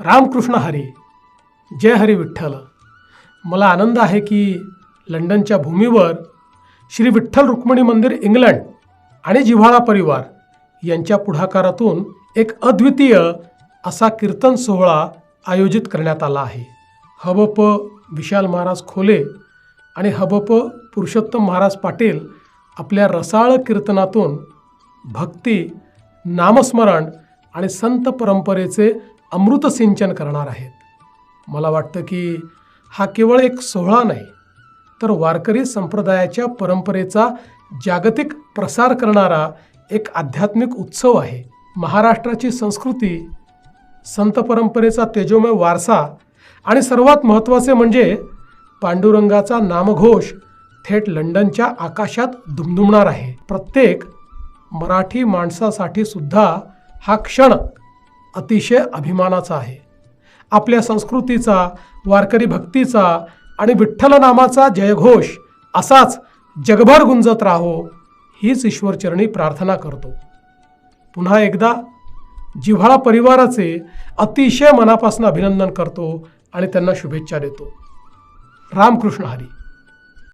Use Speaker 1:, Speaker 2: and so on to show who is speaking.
Speaker 1: रामकृष्ण हरी. जय हरी विठ्ठल. मला आनंद आहे की लंडनच्या भूमीवर श्री विठ्ठल रुक्मिणी मंदिर इंग्लंड आणि जिव्हाळा परिवार यांच्या पुढाकारातून एक अद्वितीय असा कीर्तन सोहळा आयोजित करण्यात आला आहे. हबप विशाल महाराज खोले आणि हबप पुरुषोत्तम महाराज पाटील आपल्या रसाळ कीर्तनातून भक्ती नामस्मरण आणि संत परंपरेचे अमृत सिंचन करणार आहेत. मला वाटतं की हा केवळ एक सोहळा नाही तर वारकरी संप्रदायाच्या परंपरेचा जागतिक प्रसार करणारा एक आध्यात्मिक उत्सव आहे. महाराष्ट्राची संस्कृती संत परंपरेचा तेजोमय वारसा आणि सर्वात महत्त्वाचे म्हणजे पांडुरंगाचा नामघोष थेट लंडनच्या आकाशात दुमदुमणार आहे. प्रत्येक मराठी माणसासाठी सुद्धा हा क्षण अतिशय अभिमानाचा आहे. आपल्या संस्कृतीचा वारकरी भक्तीचा आणि विठ्ठल नामाचा जयघोष असाच जगभर गुंजत राहो हीच ईश्वरचरणी प्रार्थना करतो. पुन्हा एकदा जिव्हाळा परिवाराचे अतिशय मनापासून अभिनंदन करतो आणि त्यांना शुभेच्छा देतो. रामकृष्ण हरी.